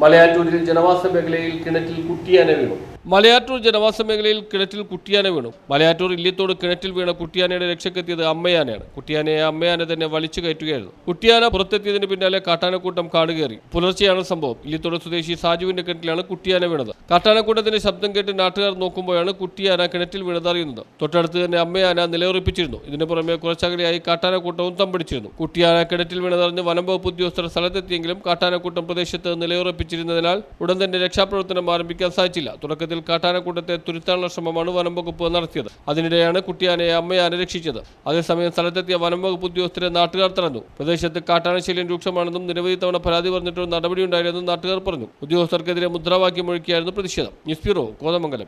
മലയാറ്റൂരിൽ ജനവാസ മേഖലയിൽ കിണറ്റിൽ കുട്ടിയാന വീണു. മലയാറ്റൂർ ജനവാസ മേഖലയിൽ കിണറ്റിൽ കുട്ടിയാന വീണു. മലയാറ്റൂർ ഇല്ലിത്തോട് കിണറ്റിൽ വീണ കുട്ടിയാനയുടെ രക്ഷക്കെത്തിയത് അമ്മയാനയാണ്. കുട്ടിയാനയെ അമ്മയാന തന്നെ വലിച്ചു കയറ്റുകയായിരുന്നു. കുട്ടിയാന പുറത്തെത്തിയതിന് പിന്നാലെ കാട്ടാനക്കൂട്ടം കാടുകയറി. പുലർച്ചെയാണ് സംഭവം. ഇല്ലിത്തോട് സ്വദേശി സാജുവിന്റെ കിണറ്റിലാണ് കുട്ടിയാന വീണത്. കാട്ടാനക്കൂട്ടത്തിന്റെ ശബ്ദം കേട്ട് നാട്ടുകാർ നോക്കുമ്പോഴാണ് കുട്ടിയാന കിണറ്റിൽ വീണതറിയുന്നത്. തൊട്ടടുത്ത് തന്നെ അമ്മയാന നിലയുറപ്പിച്ചിരുന്നു. ഇതിനു പുറമെ കുറച്ചകലെയായി കാട്ടാനക്കൂട്ടവും തമ്പടിച്ചിരുന്നു. കുട്ടിയാന കിണറ്റിൽ വീണതറിഞ്ഞ് വനം വകുപ്പ് ഉദ്യോഗസ്ഥർ സ്ഥലത്തെത്തിയെങ്കിലും കാട്ടാനക്കൂട്ടം പ്രദേശത്ത് നിലയുറപ്പിച്ചിരുന്നതിനാൽ ഉടൻ തന്നെ രക്ഷാപ്രവർത്തനം ആരംഭിക്കാൻ സാധിച്ചില്ല. തുടക്കത്തിൽ കാട്ടാനക്കൂട്ടത്തെ തുരുത്താനുള്ള ശ്രമമാണ് വനം വകുപ്പ് നടത്തിയത്. അതിനിടെയാണ് കുട്ടിയാനയെ അമ്മയാന രക്ഷിച്ചത്. അതേസമയം സ്ഥലത്തെത്തിയ വനംവകുപ്പ് ഉദ്യോഗസ്ഥരെ നാട്ടുകാർ തടഞ്ഞു. പ്രദേശത്ത് കാട്ടാനശല്യം രൂക്ഷമാണെന്നും നിരവധി തവണ പരാതി പറഞ്ഞിട്ടും നടപടിയുണ്ടായില്ലെന്നും നാട്ടുകാർ പറഞ്ഞു. ഉദ്യോഗസ്ഥർക്കെതിരെ മുദ്രാവാക്യം ഒഴുക്കിയായിരുന്നു പ്രതിഷേധം. News bureau Kothamangalam.